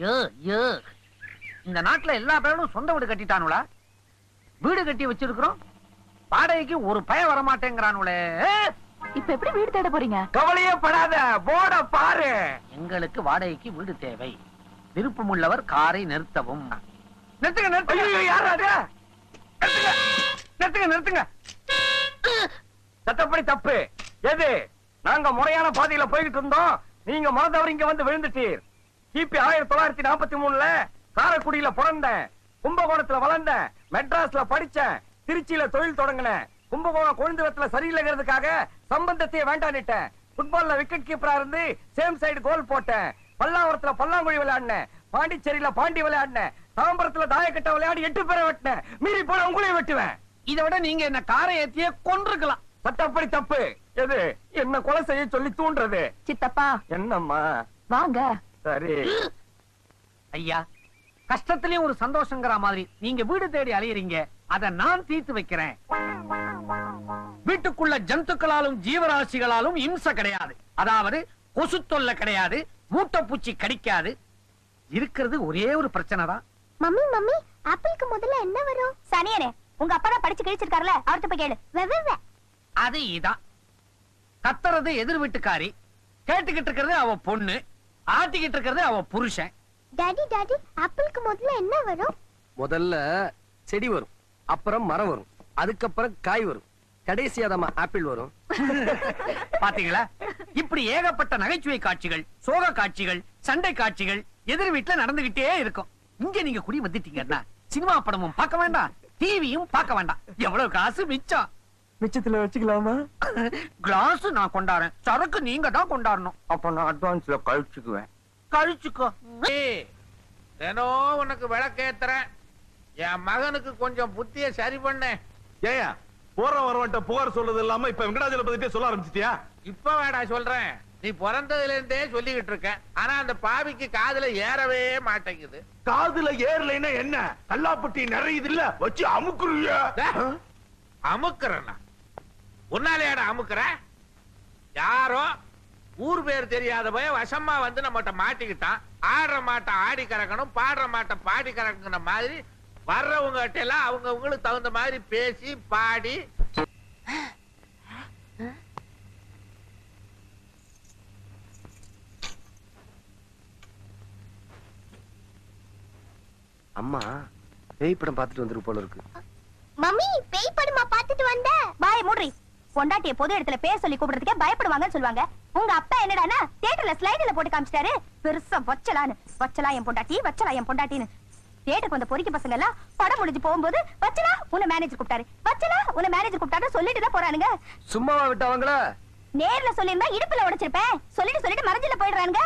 யோ யோ இந்த நாட்டுல எல்லா பேரும் சொந்த வீடு கட்டிட்டானுங்களா வீடு கட்டி வச்சிருக்கிறோம். வாடகைக்கு ஒரு பய வர மாட்டேங்கிறானுங்களே இப்ப எப்படி வீடு தேட போறீங்க? கவலையே படாத போட பாரு. எங்களுக்கு வாடகைக்கு வீடு தேவை. விருப்பமுள்ளவர் காரை நிறுத்தவும். நிறுத்துங்க நிறுத்துங்க. ஐயோ, யார் அது? நிறுத்துங்க நிறுத்துங்க. சட்டப்படி தப்பு. எது? நாங்க முறையான பாதையில போய்கிட்டு இருந்தோம். நீங்க மறந்தவர் இங்க வந்து விழுந்துட்டீர். கிபி ஆயிரத்தி தொள்ளாயிரத்தி நாற்பத்தி மூணுல காரைக்குடியில பிறந்தேன். கும்பகோணத்துல வளர்ந்தேன். மெட்ராஸ்ல படிச்சேன். திருச்சியில தொழில் தொடங்கினேன். கும்பகோணம் கொழுந்துவத்துல சரியில்லைங்கிறதுக்காக சம்பந்தத்தையே வேண்டான்னுட்டேன். ஃபுட்பால்ல விக்கெட் கீப்பரா இருந்து சேம் சைடு கோல் போட்டேன். பல்லாவரத்துல பல்லாங்குழி விளையாடினேன். பாண்டிச்சேரியில பாண்டி விளையாடினேன். தாம்பரத்துல தாயக்கட்ட விளையாடி எட்டு பேரை வெட்டினேன். மீறி போன உங்களையும் வெட்டுவேன். இதை விட நீங்க என்ன காரை ஏத்தியே கொன்றுக்கலாம். சட்டப்படி தப்பு. எது? என்ன கொலை செய்ய சொல்லி தூண்டுறது? சித்தப்பா. என்னம்மா? வாங்க. சரி. ஐயா கஷ்டத்திலயும் ஒரு சந்தோஷங்கிற மாதிரி நீங்க வீடு தேடி அலையறீங்க அத நான் தீர்த்து வைக்கிறேன். வீட்டுக்குள்ள ஜந்துக்களாலும் ஜீவராசிகளாலும் இம்சை கிடையாது. அதாவது கொசு தொல்லை கிடையாது மூட்டைப்பூச்சி கடிக்காது. இருக்கிறது ஒரே ஒரு பிரச்சனை தான் மம்மி மம்மி ஆப்பிளுக்கு முதல்ல என்ன வரும்? சனியனே உங்க அப்பா தான் படிச்சு கிழிச்சிருக்காருல அவர்கிட்ட போய் கேளு. அது இதான். கத்துறது எதிர் வீட்டுக்காரி. கேட்டுக்கிட்டு இருக்கிறது அவ பொண்ணு. ஆட்டிக்கிட்டு இருக்கிறது அவ புருஷன். டாடி டாடி ஆப்பிளுக்கு முதல்ல என்ன வரும்? முதல்ல செடி வரும் அப்புறம் மரம் வரும் அதுக்கப்புறம் காய் வரும். கடைசியா தான் ஆப்பிள் வரும். பாத்தீங்களா? இப்படி ஏகப்பட்ட நகைச்சுவை காட்சிகள் சோக காட்சிகள் சண்டை காட்சிகள் எதிர் வீட்டுல நடந்துகிட்டே இருக்கும். இங்க நீங்க குடி வந்துட்டீங்கன்னா சினிமா படமும் பார்க்க வேண்டாம் டிவியும் பார்க்க வேண்டாம். எவ்வளவு காசு மிச்சம். மிச்சத்துல வச்சுக்கலாமா? கிளாஸ் நான் கொண்டாடுறேன் சரக்கு நீங்க தான் கொண்டாடணும் அப்ப நான் அட்வான்ஸ்ல கழிச்சுக்குவேன். கழிச்சுக்கோ. தினம் உனக்கு விளக்கேத்துறேன். என் மகனுக்கு கொஞ்சம் புத்திய சரி பண்ண. ஏயா போற வரவன்ட்ட புகார் சொல்றது இல்லாம இப்ப வெங்கடாஜலபதிட்டே சொல்ல ஆரம்பிச்சிட்டியா? இப்ப வேடா சொல்றேன். நீ பிறந்ததுல இருந்தே சொல்லிக்கிட்டு இருக்க. ஆனா அந்த பாவிக்கு காதுல ஏறவே மாட்டேங்குது. காதுல ஏறலைன்னா என்ன? கல்லாப்பட்டி நிறையுது இல்ல வச்சு அமுக்குறிய? அமுக்குறேன்னா உன்னாலேடா அமுக்குற? யாரோ ஊர் பேர் தெரியாத போய் வசமா வந்து நம்மகிட்ட மாட்டிக்கிட்டான். ஆடுற மாட்டை ஆடி கறக்கணும் பாடுற மாட்டை பாடி கறக்குற மாதிரி வர்றவங்க கிட்ட எல்லாம் அவங்க உங்களுக்கு தகுந்த மாதிரி பேசி பாடி. அம்மா பேய் படம் பார்த்துட்டு வந்துருக்கு போல இருக்கு. மம்மி பேய் படமா பார்த்துட்டு வந்த? பாய் மூடுறி. பொண்டாட்டிய பொது இடத்துல பேர் சொல்லி கூப்பிடுறதுக்கே பயப்படுவாங்கன்னு சொல்லுவாங்க. உங்க அப்பா என்னடானா தியேட்டர்ல ஸ்லைடுல போட்டு காமிச்சிட்டாரு. பெருசா வச்சலான்னு. வச்சலா என் பொண்டாட்டி வச்சலா என் பொண்டாட்டின்னு. தியேட்டருக்கு வந்த பொறிக்க பசங்க எல்லாம் படம் முடிஞ்சு போகும்போது வச்சலா உன்னை மேனேஜர் கூப்பிட்டாரு. வச்சலா உன்னை மேனேஜர் கூப்பிட்டாரு சொல்லிட்டு தான் போறானுங்க. சும்மாவா விட்டவங்கள? நேர்ல சொல்லியிருந்தா இடுப்புல உடைச்சிருப்பேன். சொல்லிட்டு சொல்லிட்டு மறைஞ்சில போயிடுறானுங்க.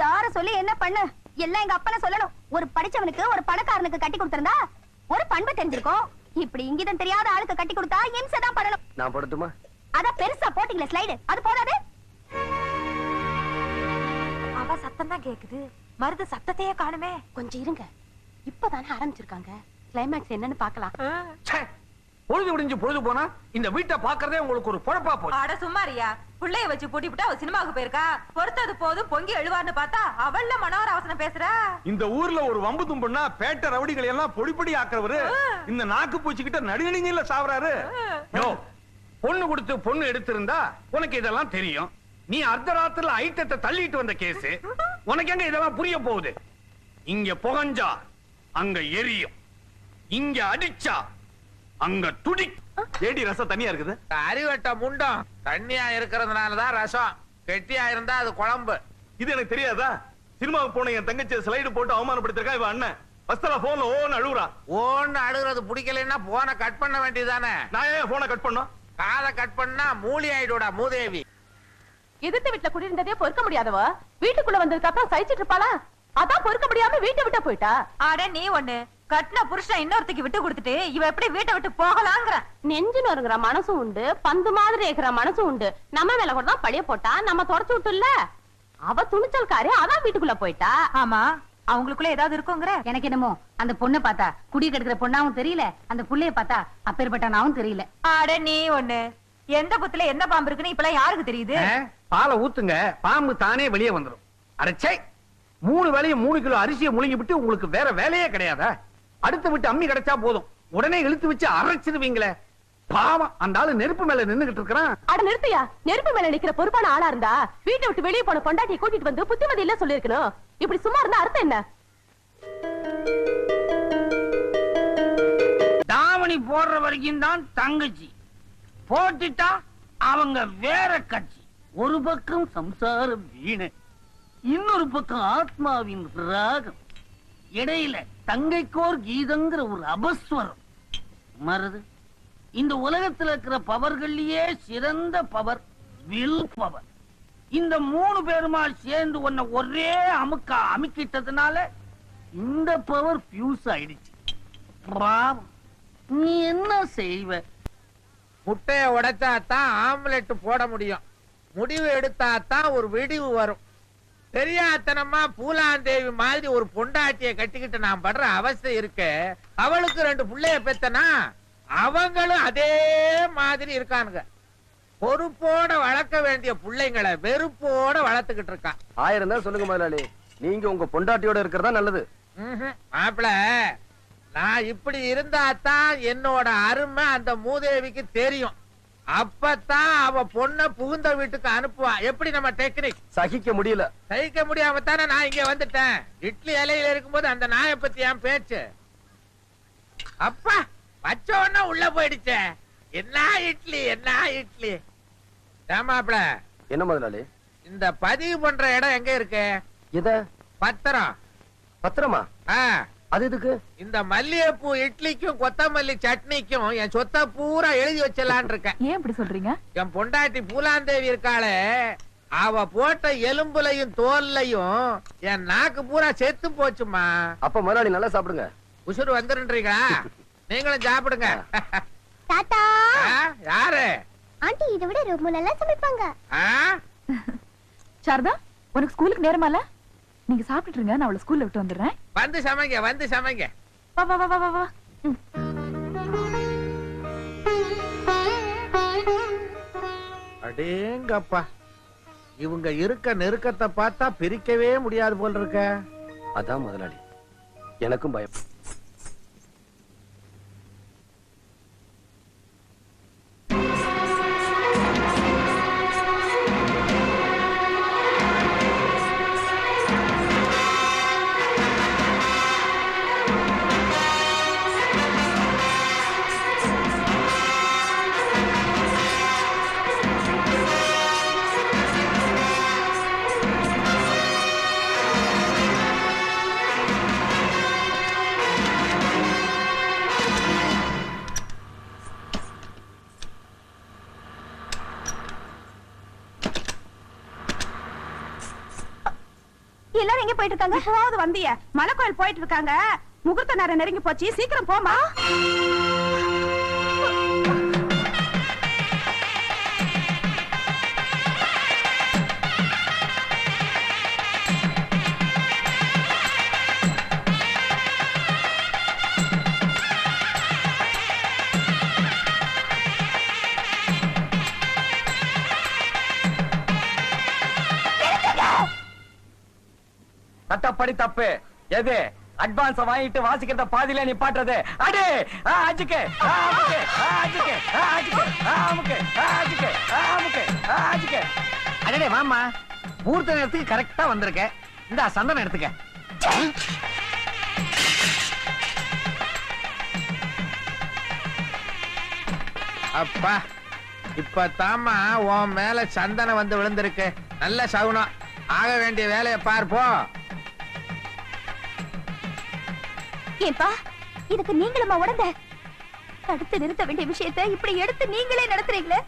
யார சொல்லி என்ன பண்ணு? எல்லாம் எங்க அப்பன சொல்லணும். ஒரு படிச்சவனுக்கு ஒரு பணக்காரனுக்கு கட்டி கொடுத்திருந்தா ஒரு பண்பு தெரிஞ்சிருக்கும். இப்படி இங்கிதம் தெரியாத ஆளுக்கு கட்டி கொடுத்தா இம்சை தான் பண்ணணும் நான் போடட்டுமா? அதான் பெருசா போட்டீங்களே ஸ்லைடு அது போதாது? அவ சத்தம் தான் கேக்குது. மருது சத்தத்தையே காணுமே. கொஞ்சம் இருங்க. இப்பதானே ஆரம்பிச்சிருக்காங்க. கிளைமேக்ஸ் என்னன்னு பாக்கலாம் பொழுது விடிஞ்சு பொழுது போனா இந்த வீட்டை பாக்குறதே உங்களுக்கு ஒரு பொழப்பா போச்சு. அட சும்மாரியா புள்ளைய வச்சு பூட்டி விட்டா அவ சினிமாவுக்கு போயிருக்கா? பொறுத்தது போதும் பொங்கி எழுவார்னு பார்த்தா அவள்ல மனோர அவசரம் பேசுறா? இந்த ஊர்ல ஒரு வம்பு தும்புன்னா பேட்ட ரவுடிகளை எல்லாம் பொடி பொடி ஆக்குறவரு இந்த நாக்கு பூச்சிக்கிட்ட நடுநடுங்கில சாவறாரு. பொண்ணு கொடுத்து பொண்ணு எடுத்திருந்தா உனக்கு இதெல்லாம் தெரியும். நீ அர்த்தராத்திரில ஐட்டத்தை தள்ளிட்டு வந்த கேஸ். உனக்கு எங்க இதெல்லாம் புரிய போகுது? இங்க புகஞ்சா அங்க எரியும். இங்க அடிச்சா அங்க துடி ஏடி ரசம் தனியா இருக்குது? அறிவட்ட முண்டம். தண்ணியா இருக்கிறதுனாலதான் ரசம். கெட்டியா இருந்தா அது குழம்பு. இது எனக்கு தெரியாதா? சினிமாவுக்கு போன என் தங்கச்சி ஸ்லைடு போட்டு அவமானப்படுத்திருக்கா இவன் அண்ணன். போன்ல ஓன்னு அழுகுறா. ஓன்னு அழுகுறது பிடிக்கலைன்னா போனை கட் பண்ண வேண்டியதானே நான் ஏன் போனை கட் பண்ணோம் காதை கட் பண்ணா மூலி ஆயிடுடா மூதேவி. எதிர்த்த வீட்டுல குடியிருந்ததே பொறுக்க முடியாதவ? வீட்டுக்குள்ள வந்ததுக்கு அப்புறம் சகிச்சிட்டு இருப்பாளா? அதான் பொறுக்க முடியாம வீட்டை விட்டு போயிட்டா? அட நீ ஒண்ணு. கட்டின புருஷன் இன்னொருத்திக்கு விட்டு கொடுத்துட்டு இவ எப்படி வீட்டை விட்டு போகலாங்கிற? நெஞ்சு நொறுங்குற மனசும் உண்டு பந்து மாதிரி இருக்கிற மனசும் உண்டு. நம்ம மேல கூட தான் பழிய போட்டா நம்ம தொடச்சு விட்டுல அவ துணிச்சல்காரி அதான் வீட்டுக்குள்ள போயிட்டா? ஆமா. அவங்களுக்குள்ள ஏதாவது இருக்குங்கிற? எனக்கு என்னமோ அந்த பொண்ணை பார்த்தா குடி கெடுக்கிற பொண்ணாவும் தெரியல அந்த புள்ளைய பார்த்தா அப்பேற்பட்டனாவும் தெரியல. அட நீ ஒண்ணு. எந்த புத்துல என்ன பாம்பு இருக்குன்னு இப்பெல்லாம் யாருக்கு தெரியுது? பாலை ஊத்துங்க பாம்பு தானே வெளியே வந்துரும். அரைச்சே மூணு வேலையும் மூணு கிலோ அரிசியை முழுங்கி விட்டு உங்களுக்கு வேற வேலையே கிடையாதா? அடுத்த விட்டு அம்மி கிடைச்சா போதும். உடனே இழுத்து வச்சு அரைச்சிருவீங்களே பாவம் அந்த ஆளு நெருப்பு மேல நின்னுகிட்டு இருக்கிறான். அட நிறுத்தியா? நெருப்பு மேல நிக்கிற பொறுப்பான ஆளா இருந்தா வீட்டை விட்டு வெளியே போன பொண்டாட்டியை கூட்டிட்டு வந்து புத்திமதி இல்ல சொல்லிருக்கணும் இப்படி சும்மா இருந்தா அர்த்தம் என்ன? தாவணி போடுற வரைக்கும் தான் தங்கச்சி. போட்டுட்டா அவங்க வேற கட்சி. ஒரு பக்கம் சம்சார வீணை. இன்னொரு பக்கம் ஆத்மாவின் ராகம். இடையில தங்கைக்கோர் கீதங்கிற ஒரு அபஸ்வரம். மருது இந்த உலகத்துல இருக்கிற பவர்கள்லயே சிறந்த பவர் வில் பவர். இந்த மூணு பேருமா சேர்ந்து உன்னை ஒரே அமுக்கா அமுக்கிட்டதுனால இந்த பவர் ஃபியூஸ் ஆயிடுச்சு. பாவம். நீ என்ன செய்வ? முட்டைய உடைச்சா தான் ஆம்லெட் போட முடியும். முடிவு எடுத்தா தான் ஒரு விடிவு வரும். பெரியாத்தனமா பூலாந்தேவி மாதிரி ஒரு பொண்டாட்டிய கட்டிக்கிட்டு நான் படுற அவஸ்தை இருக்கு அவளுக்கு ரெண்டு புள்ளைய பெத்தனா? அவங்களும் அதே மாதிரி இருக்கானுங்க. பொறுப்போட வளர்க்க வேண்டிய பிள்ளைங்களை வெறுப்போட வளர்த்துக்கிட்டு இருக்கான். ஆயிரம் தான் சொல்லுங்க முதலாளி. நீங்க உங்க பொண்டாட்டியோட இருக்கிறதா நல்லது. மாப்பிள நான் இப்படி இருந்தா தான் என்னோட அருமை அந்த மூதேவிக்கு தெரியும். அப்பதான் அவ பொண்ண புகுந்த வீட்டுக்கு அனுப்புவா. எப்படி நம்ம டெக்னிக் சகிக்க முடியல. சகிக்க முடியாம தானே நான் இங்க வந்துட்டேன். இட்லி இலையில இருக்கும்போது அந்த நாயை பத்தி என் பேச்சு. அப்பா வச்ச உடனே உள்ள போயிடுச்சே. என்ன இட்லி என்ன இட்லி? ஏமாப்ள என்ன முதலாளி? இந்த பதிவு பண்ற இடம் எங்க இருக்கு? எத? பத்திரம். பத்திரமா? ஆ. அது எதுக்கு? இந்த மல்லிகைப்பூ இட்லிக்கும் கொத்தமல்லி சட்னிக்கும் என் சொத்தை பூரா எழுதி வச்சலான் இருக்கேன். ஏன் இப்படி சொல்றீங்க? என் பொண்டாட்டி பூலாந்தேவி இருக்காளே அவ போட்ட எலும்புலையும் தோல்லையும் என் நாக்கு பூரா செத்து போச்சுமா அப்ப முதலாளி நல்லா சாப்பிடுங்க. உசுறு வந்துருன்றீங்களா? நீங்களும் சாப்பிடுங்க. தாத்தா! யாரு? ஆண்டி இதை விட ரொம்ப நல்லா சமைப்பாங்க. ஆ? சாரதா உனக்கு ஸ்கூலுக்கு நேரமால? நீங்க சாப்பிட்டுருங்க நான் அவளை ஸ்கூல்ல விட்டு வந்துடுறேன். வந்து சமைங்க வந்து சமைங்க. வா வா வா வா வா வா. ம். அடேங்கப்பா. இவங்க இருக்க நெருக்கத்தை பார்த்தா பிரிக்கவே முடியாது போல் இருக்க. அதான் முதலாளி. எனக்கும் பயம். போயிட்டு இருக்காங்க? போவது வந்திய? மலை போயிட்டு இருக்காங்க. முகூர்த்த நேரம் நெருங்கி போச்சு. சீக்கிரம் போமா தப்பு. எது? அட்வான்ஸ் வாங்கிட்டு வாசிக்கிறத பாதியில நீ பாட்டுறது அடே! ஆ, அஜிக்கு. ஆ, அமுக்கு, ஆ, அஜிக்கு. ஆ, அஜிக்கு. ஆ, அமுக்கு, ஆ, அடடே வாமா மூர்த்த நேரத்துக்கு கரெக்டா வந்திருக்க. இந்த சந்தனம் எடுத்துக்க. அப்பா இப்ப தாமா உன் மேல சந்தனம் வந்து விழுந்திருக்கு. நல்ல சகுனம். ஆக வேண்டிய வேலையை பார்ப்போம் ஏன்பா? இதுக்கு நீங்களுமா உடந்த? தடுத்து நிறுத்த வேண்டிய விஷயத்தை இப்படி எடுத்து நீங்களே நடத்துறீங்களே?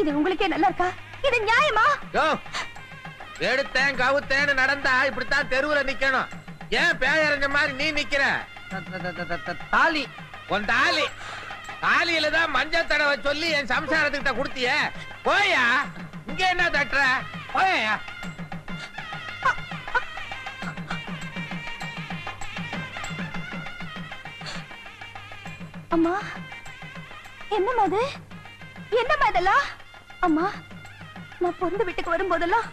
இது உங்களுக்கே நல்லா இருக்கா? இது நியாயமா? எடுத்தேன் கவுத்தேன்னு நடந்தா இப்படித்தான் தெருவுல நிக்கணும். ஏன் பேயறிஞ்ச மாதிரி நீ நிக்கிற? தாலி. உன் தாலி. தாலியில தான் மஞ்சள் தடவை சொல்லி என் சம்சாரத்துக்கிட்ட கொடுத்தியே. போயா இங்க என்ன தட்டுற? போயா அம்மா என்னம்மா அது? என்னம்மா இதெல்லாம்? அம்மா நான் பிறந்த வீட்டுக்கு வரும்போதெல்லாம்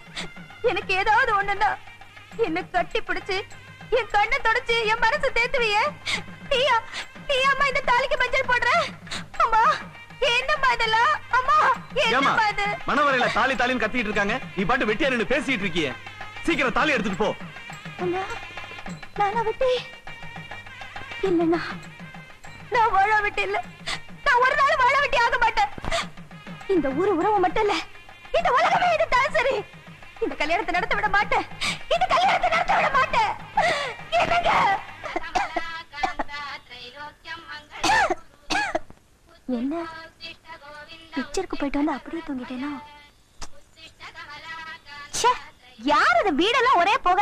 எனக்கு ஏதாவது ஒண்ணுன்னா என்ன கட்டி பிடிச்சு என் கண்ணை தொடச்சு என் மனசு தேத்துவிய. நீயா நீ அம்மா இந்த தாலிக்கு மஞ்சள் போடுற? அம்மா என்னம்மா இதெல்லாம்? அம்மா என்னம்மா இது? மணவரையில தாலி தாலின்னு கத்திட்டு இருக்காங்க. நீ பாட்டு வெட்டியா நின்னு பேசிட்டு இருக்கியே. சீக்கிரம் தாலி எடுத்துட்டு போ. அண்ணா, நானா விட்டு இல்லண்ணா நான் வாழ விட்டு இல்ல. நான் ஒரு நாள் வாழ விட்டு ஆக மாட்டேன். இந்த ஊரு உறவு மட்டும் இல்ல இந்த உலகமே எதிர்த்தாலும் சரி. இந்த கல்யாணத்தை நடத்த விட மாட்டேன். இந்த கல்யாணத்தை நடத்த விட மாட்டேன். என்னங்க? என்ன? பிக்சருக்கு போயிட்டு வந்து அப்படியே தூங்கிட்டேனா? ச்சே, யார் அது? வீடெல்லாம் ஒரே போக.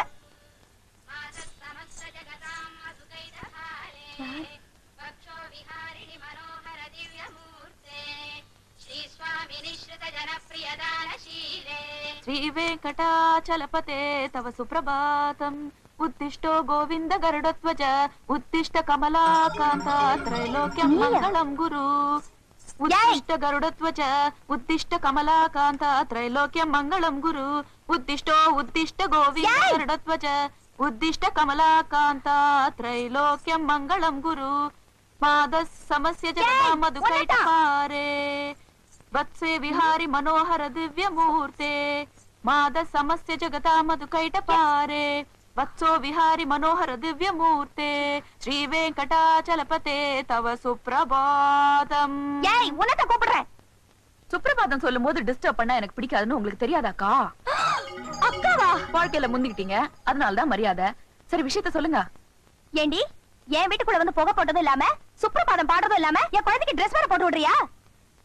శ్రీ వెంకటాచలపతే తవ సుప్రభాతం. ఉత్తిష్టో గోవింద గరుడధ్వజ ఉత్తిష్ట కమలాకాంత త్రైలోక్యం మంగళం గురు. ఉత్తిష్ట గరుడధ్వజ ఉత్తిష్ట కమలాకాంత త్రైలోక్యం మంగళం గురు. ఉత్తిష్టో ఉత్తిష్ట గోవింద ఏయ్! గరుడధ్వజ ఉత్తిష్ట కమలాకాంత త్రైలోక్యం మంగళం గురు. పాద సమస్య ఏయ్! మధుకైట. పారే. వత్సే విహారి మనోహర దివ్యమూర్తే మాద సమస్య జగతా మధుకైట పారే వత్సో విహారి మనోహర దివ్యమూర్తే శ్రీ వెంకటాచలపతే తవ సుప్రభాతం ஏய் உன்னத கூப்பிடுறேன் சுப்ரபாதம் சொல்லும் போது டிஸ்டர்ப் பண்ணா எனக்கு பிடிக்காதுன்னு உங்களுக்கு தெரியாதாக்கா அக்காவா வாழ்க்கையில முந்திக்கிட்டீங்க அதனாலதான் மரியாதை சரி விஷயத்த சொல்லுங்க ஏண்டி என் வீட்டுக்குள்ள வந்து புகை போட்டதும் இல்லாம சுப்ரபாதம் பாடுறதும் இல்லாம என் குழந்தைக்கு ட்ரெஸ் வேற போட்டு விடுறியா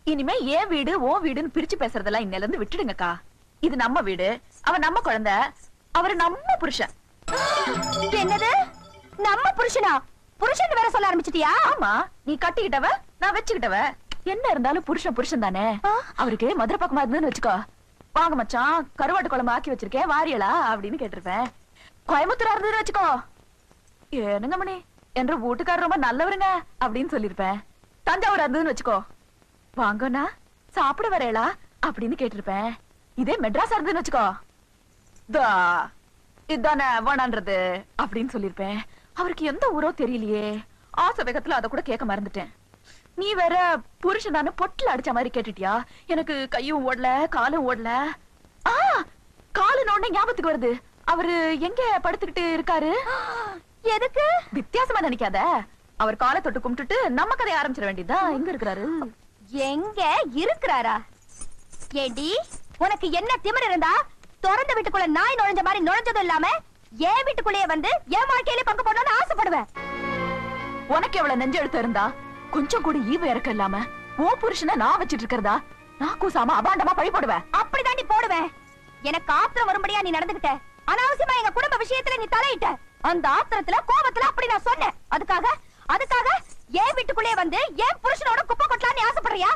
இனிமே ஏன் வீடு ஓ வீடுன்னு பிரிச்சு பேசுறதெல்லாம் இன்னையில இருந்து விட்டுடுங்கக்கா. இது நம்ம வீடு. அவ நம்ம குழந்தை. அவரு நம்ம புருஷன். என்னது? நம்ம புருஷனா? புருஷன் வேற சொல்ல ஆரம்பிச்சிட்டியா? ஆமா. நீ கட்டிக்கிட்டவ நான் வச்சுக்கிட்டவ. என்ன இருந்தாலும் புருஷன் புருஷன் தானே. அவருக்கு மதுரை பக்கமா இருந்துன்னு வச்சுக்கோ. வாங்க மச்சான் கருவாட்டு குழம்பு ஆக்கி வச்சிருக்கேன் வாரியலா அப்படின்னு கேட்டிருப்பேன். கோயம்புத்தூரா இருந்ததுன்னு வச்சுக்கோ. ஏனுங்க மணி? என்ற வீட்டுக்காரர் ரொம்ப நல்லவருங்க அப்படின்னு சொல்லிருப்பேன் தஞ்சாவூரா இருந்ததுன்னு வச்சுக்கோ. வாங்கண்ணா சாப்பிட வரேளா அப்படின்னு கேட்டிருப்பேன். இதே மெட்ராஸா இருந்ததுன்னு வச்சுக்கோ. இதானே வேணான்றது அப்படின்னு சொல்லிருப்பேன். அவருக்கு எந்த ஊரோ தெரியலையே. ஆசை வேகத்துல அத கூட கேட்க மறந்துட்டேன். நீ வேற புருஷனானு பொட்டுல அடிச்ச மாதிரி கேட்டுட்டியா? எனக்கு கையும் ஓடல காலும் ஓடல. ஆ காலு உடனே ஞாபகத்துக்கு வருது. அவரு எங்க படுத்துக்கிட்டு இருக்காரு? எதுக்கு? வித்தியாசமா நினைக்காத. அவர் காலை தொட்டு கும்பிட்டுட்டு நம்ம கதையை ஆரம்பிச்சிட வேண்டியதுதான். எங்க இருக்கிறாரு? எங்க இருக்கிறாரா? ஏண்டி உனக்கு என்ன திமிர் இருந்தா திறந்த வீட்டுக்குள்ள நாய் நுழைஞ்ச மாதிரி நுழைஞ்சதும் இல்லாம என் வீட்டுக்குள்ளேயே வந்து என் வாழ்க்கையில பங்கு போடணும்னு ஆசைப்படுவேன். உனக்கு எவ்வளவு நெஞ்செழுத்து இருந்தா? கொஞ்சம் கூட ஈவு இறக்க இல்லாம ஓ புருஷனை நான் வச்சிட்டு இருக்கிறதா? நான் கூசாம அபாண்டமா பழி போடுவேன். அப்படிதாண்டி போடுவேன். எனக்கு ஆத்திரம் வரும்படியா நீ நடந்துகிட்ட. அனாவசியமா எங்க குடும்ப விஷயத்துல நீ தலையிட்ட. அந்த ஆத்திரத்துல கோபத்துல அப்படி நான் சொன்னேன். அதுக்காக அதுக்காக என் வீட்டுக்குள்ளே வந்து என் புருஷனோட குப்பை கொட்டலான்னு ஆசைப்படுறியா?